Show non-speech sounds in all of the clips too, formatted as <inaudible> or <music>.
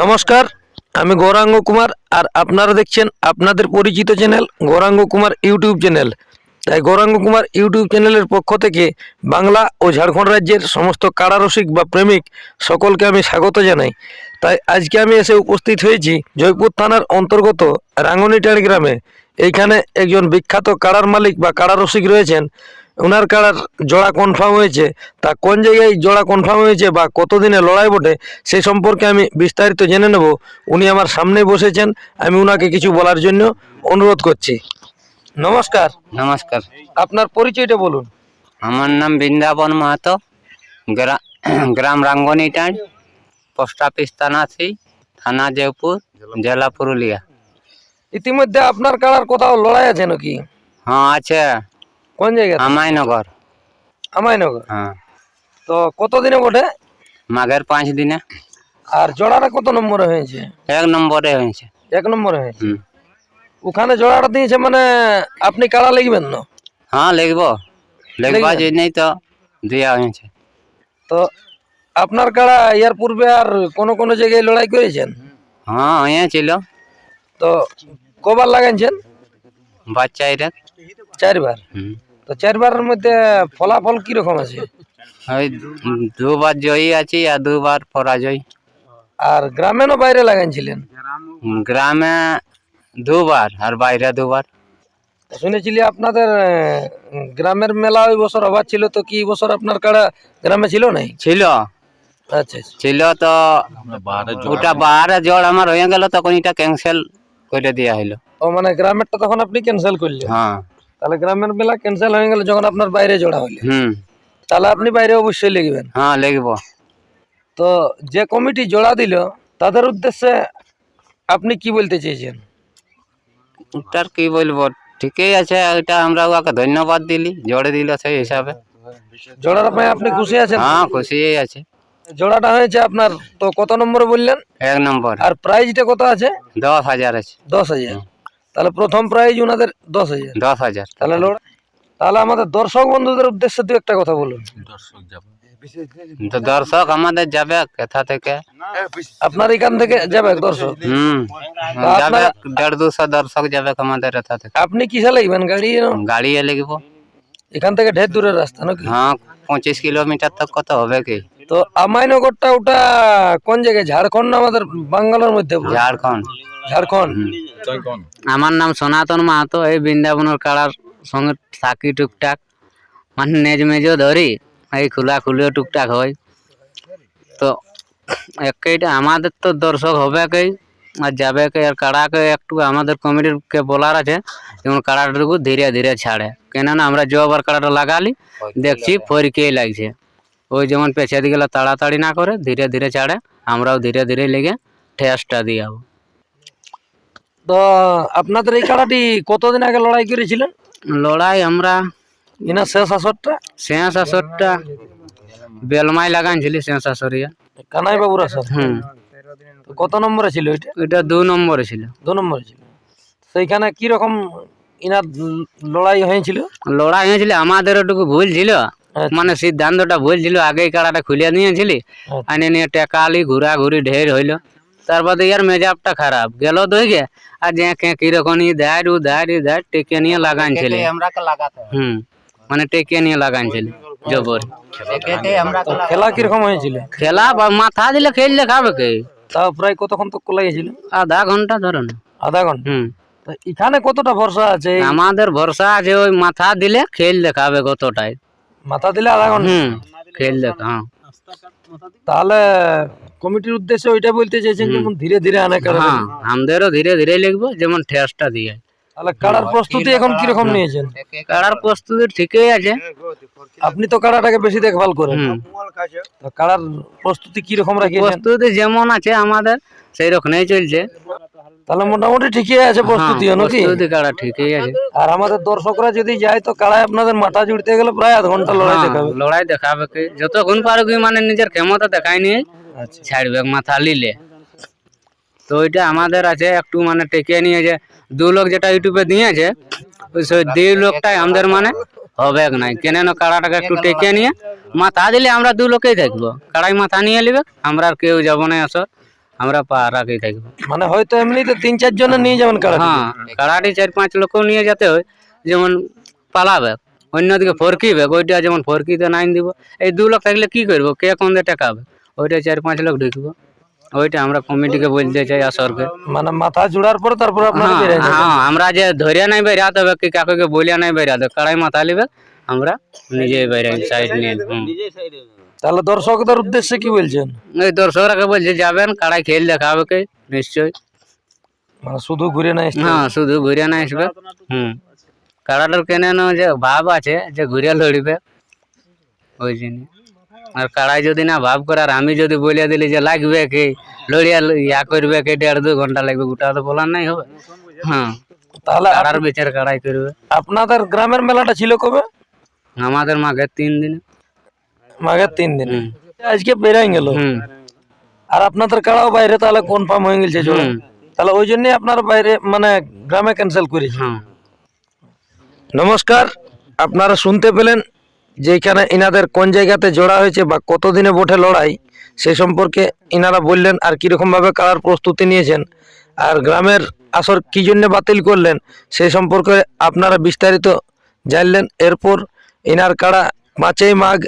নমস্কার, আমি গৌরাঙ্গ কুমার আর আপনারা দেখছেন আপনাদের পরিচিত channel Gouranga Kumar YouTube channel. তাই গৌরাঙ্গ কুমার ইউটিউব চ্যানেলের পক্ষ থেকে বাংলা ও ঝাড়খণ্ড রাজ্যের সমস্ত কারারসিক বা প্রেমিক সকলকে আমি স্বাগত জানাই। তাই আজকে আমি এসে উপস্থিত হয়েছি জয়পুর থানার অন্তর্গত রাঙ্গনিটার গ্রামে। এইখানে একজন বিখ্যাত কাড়ার মালিক বা কাড়ারসিক রয়েছেন। ওনার কাড়ার জোড়া কনফার্ম হয়েছে। তা কোন জায়গায় জোড়া কনফার্ম হয়েছে বা কতদিনে লড়াই বটে সে সম্পর্কে আমি বিস্তারিত জেনে নেব। উনি আমার সামনেই বসেছেন আমি ওনাকে কিছু বলার জন্য অনুরোধ করছি। নমস্কার। নমস্কার। আপনার পরিচয়টা বলুন। আমার নাম বৃন্দাবন মাহাতো গ্রা- <clears throat> গ্রাম রাঙ্গনিটাঁড় পোস্ট অফিস থানাসি থানা জয়পুর জেলা পুরুলিয়া। ইতিমধ্যে আপনার কাড়ার কোথাও লড়াই আছে নাকি? হ্যাঁ আছে। কোন জায়গায়? আমায়নগর আমায়নগর হ্যাঁ। তো কত দিনে বটে? মাঘের পাঁচ দিনে। আর জোড়াটা কত নম্বরে হয়েছে? এক নম্বরে হয়েছে। এক নম্বরে হয়েছে। ওখানে জোড়াটা দিয়েছে মানে আপনি কাড়া লিখবেন না? হ্যাঁ লিখব। লিখবা জন্যই তো দেওয়া হয়েছে। তো আপনার কাড়া ইয়ার পূর্বে আর কোন কোন জায়গায় লড়াই করেছেন? হ্যাঁ হয়েছিল তো কবার লাগাইছেন? বাচ্চা এরা চারবার? হুম। তো চারবারের মধ্যে ফলাফল কীরকম আছে? ওই দুবার জয়ী আছি আর দুবার পরাজয়। আর গ্রামেরও বাইরে লাগাইছিলেন গ্রামে দুবার আর বাইরে দুবার। শুনেছিলি আপনাদের গ্রামের মেলা ওই বছর হবার ছিল তো কি বছর আপনার কাড়া গ্রামে ছিল নাই? ছিল। আচ্ছা আচ্ছা। ছিল তো ওটা বাহারে জল আমার হয়ে গেল তখন এটা ক্যান্সেল করে দেওয়া হলো ও মানে গ্রামেরটা তখন আপনি ক্যান্সেল করলেন? হ্যাঁ। তাহলে গ্রামের মেলা ক্যান্সেল হয়ে গেল যখন আপনার বাইরে জোড়া হইলে হুম। তাহলে আপনি বাইরে অবশ্যই লিখবেন। হ্যাঁ লিখব। তো যে কমিটি জোড়া দিল তাদের উদ্দেশ্যে আপনি কি বলতে চেয়েছেন? তার কি বলব? ঠিকই আছে এটা আমরা ওকে ধন্যবাদ দিলি জোরে দিল সেই হিসাবে। জোড়ার পায়ে আপনি খুশি আছেন? হ্যাঁ খুশি আছে। জোড়াটা হয়েছে আপনার তো কত নম্বর বললেন? এক নম্বর। আর প্রাইজটা কত আছে? দশ হাজার আছে। দশ হাজার। তাহলে প্রথম প্রাইজ ওনাদের দশ হাজার। দশ হাজার তাহলে। লড় তাহলে আমাদের দর্শক বন্ধুদের উদ্দেশ্যে দু একটা কথা বলুন। তো দর্শক আমাদের যাবে কোথা থেকে? আপনার এখান থেকে যাবে দর্শক। হুম যাবে দেড় দুশো দর্শক যাবে আমাদের কোথা থেকে? আপনি কিসে লাগবেন গাড়ি গাড়ি লিখব। এখান থেকে ঢের দূরের রাস্তা নাকি? হ্যাঁ পঁচিশ কিলোমিটার তক কত হবে কি? তো আমাইনগরটা ওটা কোন জায়গায়? ঝাড়খণ্ড না আমাদের বাঙ্গালোর মধ্যে পড়ে? ঝাড়খণ্ড। ঝাড়খণ্ড? আমার নাম সনাতন মাহাতো এই বৃন্দাবনের কাড়ার সঙ্গে থাকি টুকটাক। মানে নেজ মেজও ধরি এই খোলা খুলিও টুকটাক হয়। তো একইটা আমাদের তো দর্শক হবে কে আর যাবে কে আর কাড়াকে একটু আমাদের কমিটির কে বলার আছে যেমন কাড়াটুকু ধীরে ধীরে ছাড়ে। কেননা আমরা যবার কাড়াটা লাগালি দেখছি ফরিকেই লাগছে। ওই যেমন পেছে দিকে তাড়াতাড়ি না করে ধীরে ধীরে ছাড়ে আমরাও ধীরে ধীরে লেগে ঠেসটা দিয়ে যাব তো আপনাদের এই খেলাটি কতদিন আগে লড়াই করেছিলেন? লড়াই আমরা ইনা শেষ আসরটা? শেষ আসরটা বেলমাই লাগাইছিলি শেষ আসরিয়া কানাই বাবুর আসর? হুম। কত নম্বরে ছিল এটা? ওইটা দু নম্বরে ছিল। দু নম্বরে ছিল। সেইখানে কি রকম ইনার লড়াই হয়েছিল? লড়াই হয়েছিল আমাদের ওটুকু ভুল ছিল। আচ্ছা। মানে সিদ্ধান্তটা ভুল ছিল আগেই কাড়াটা খুলে নিয়েছিলি। আচ্ছা। আনে নিয়ে টেকালি ঘুরা ঘুরি ঢের হইল। তারপরে ইয়ার মেজাবটা খারাপ। গেল দই গে আর যে কে কীরকম ই দাঁড় উ দাঁড় ই দাঁড় টেকে নিয়ে লাগাইছিল হুম মানে টেকে নিয়ে লাগাইছিল জবর। তো খেলা কীরকম হয়েছিল? খেলা বা মাথা দিলে খেললে খাবে কে? তাও প্রায় কতক্ষণ তো লাগিয়েছিল আধা ঘণ্টা ধরো না। আধা ঘণ্টা? হুম। এখানে কতটা ভরসা আছে? আমাদের ভরসা আছে ওই মাথা দিলে খেল দেখাবে কতটাই। মাথা দিলে আধা ঘণ্টা? হুম খেল দেখা হ্যাঁ। তাহলে কমিটির উদ্দেশ্যে ওইটা বলতে চাইছেন যেমন ধীরে ধীরে আনে কারণ হ্যাঁ আমাদেরও ধীরে ধীরে লিখব যেমন ঠেসটা দিয়ে। তাহলে কাড়ার প্রস্তুতি এখন কীরকম নিয়েছেন? কাড়ার প্রস্তুতি ঠিকই আছে। আপনি তো কাড়াটাকে বেশি দেখভাল করেন। কাড়ার প্রস্তুতি কীরকম রাখি প্রস্তুতি যেমন আছে আমাদের সেই রকমই চলছে। তাহলে মোটামুটি ঠিকই আছে প্রস্তুতি হ্যাঁ, নাকি? কাড়া ঠিকই আছে। আর আমাদের দর্শকরা যদি যায় তো কাড়ায় আপনাদের মাথা জুড়তে গেলে প্রায় আধ ঘণ্টা লড়াই হ্যাঁ, দেখাবে। লড়াই দেখাবে যতক্ষণ পারো মানে নিজের ক্ষমতা দেখাই নিয়ে আচ্ছা। ছাড়বে মাথা লিলে। তো ওইটা আমাদের আছে একটু মানে টেকে নিয়ে যে দু লোক যেটা ইউটিউবে দিয়েছে ওই সেই দুই লোকটাই আমাদের মানে হবে নাই? কেন না কাড়াটাকে একটু টেকে নিয়ে মাথা দিলে আমরা দু লোকেই থাকব কাড়াই মাথা নিয়ে নিবে আমরা আর কেউ যাব না আসো আমরা পাড়াকেই থাকব মানে হয়তো এমনিতে তিন চার জনে নিয়ে যাবেন কাড়া হ্যাঁ কাড়াটি চার পাঁচ লোকও নিয়ে যেতে হয়। যেমন পালাবে অন্যদিকে ফরকিবে ওইটা যেমন ফরকিতে নাইন দিব। এই দু লোক থাকলে কি করব? কে কোন দিয়ে টাকাবে ওইটা চার পাঁচ লোক ঢুকবো। ওইটা আমরা কমিটিকে বলতে চাই আসরকে মানে মাথা জোড়ার পর তারপর হ্যাঁ বেরিয়ে হ্যাঁ আমরা যে ধরিয়া নাই বেরিয়াতে হবে কি কাকুকে বলিয়া নাই বেরিয়াতে কাড়াই মাথা লিবে আমরা নিজে বেরিয়ে সাইড নিয়ে। তাহলে দর্শকদের উদ্দেশ্যে কি বলছেন? ওই দর্শকরাকে বলছে যাবেন কাড়াই খেল দেখাবে কে? নিশ্চয় মানে শুধু ঘুরে না এসে হ্যাঁ শুধু ঘুরিয়া না আসবে। হুম। কাড়াটার কেন না যে ভাব আছে যে ঘুরিয়া লড়িবে। ওই জন্য। আর কাড়াই যদি না ভাব করে আর আমি যদি বলিয়া দিলি যে লাগবে কি লড়িয়া ইয়া করবে কি দেড় দু ঘণ্টা লাগবে গোটা তো বলার নাই হবে। হ্যাঁ তাহলে কাড়ার বিচার কাড়াই করবে। আপনাদের গ্রামের মেলাটা ছিল কবে? আমাদের মাঘের তিন দিন। মাঘের তিন দিন। আজকে বেরাই গেল। আর আপনাদের কাড়াও বাইরে তাহলে কনফার্ম হয়ে গেছে জোড়া। তাহলে ওই জন্যই আপনার বাইরে মানে গ্রামে ক্যান্সেল করেছে। হ্যাঁ। নমস্কার আপনারা শুনতে পেলেন যে এখানে ইনাদের কোন জায়গাতে জোড়া হয়েছে বা কতদিনে বটে লড়াই সে সম্পর্কে ইনারা বললেন আর কীরকমভাবে কারার প্রস্তুতি নিয়েছেন আর গ্রামের আসর কী জন্য বাতিল করলেন সেই সম্পর্কে আপনারা বিস্তারিত জানলেন। এরপর ইনার কাড়া পাঁচই মাঘ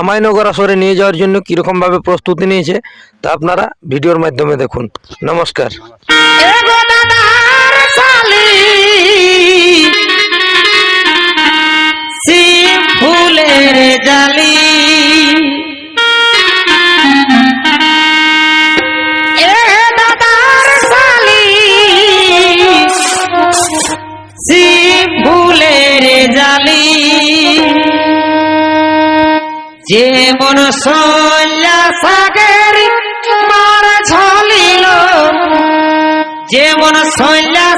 আমায়নগর আসরে নিয়ে যাওয়ার জন্য কীরকমভাবে প্রস্তুতি নিয়েছে তা আপনারা ভিডিওর মাধ্যমে দেখুন। নমস্কার। যেমন সল্লা সাগর মার ঝলিল যেমন সল্লা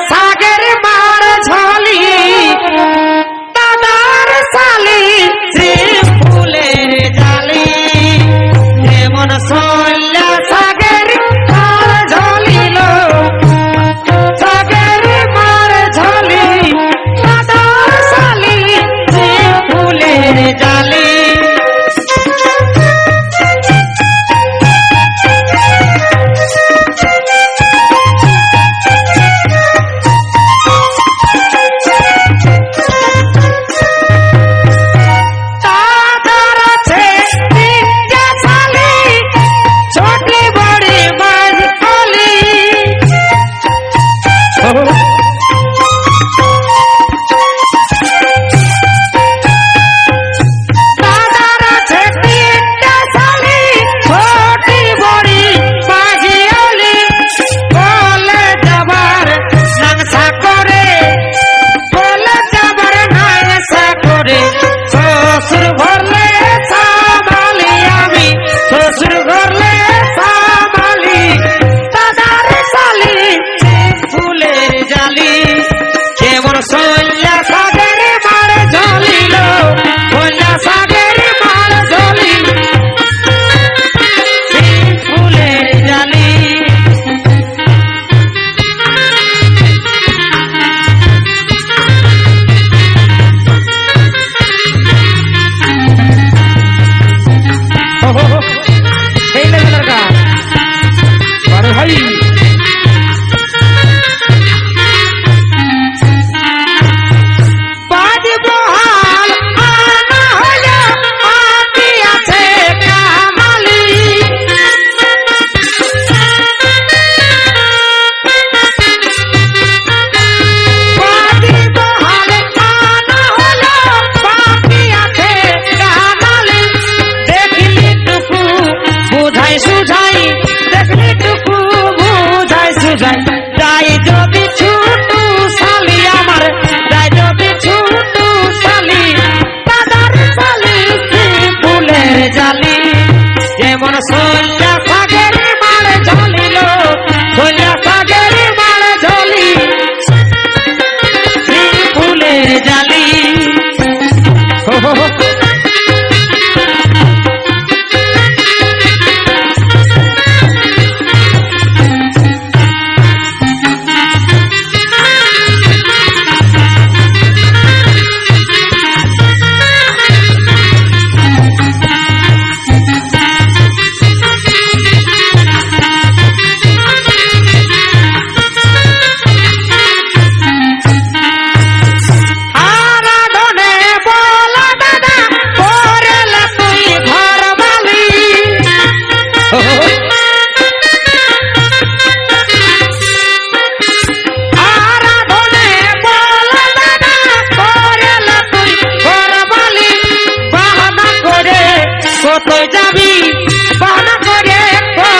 sun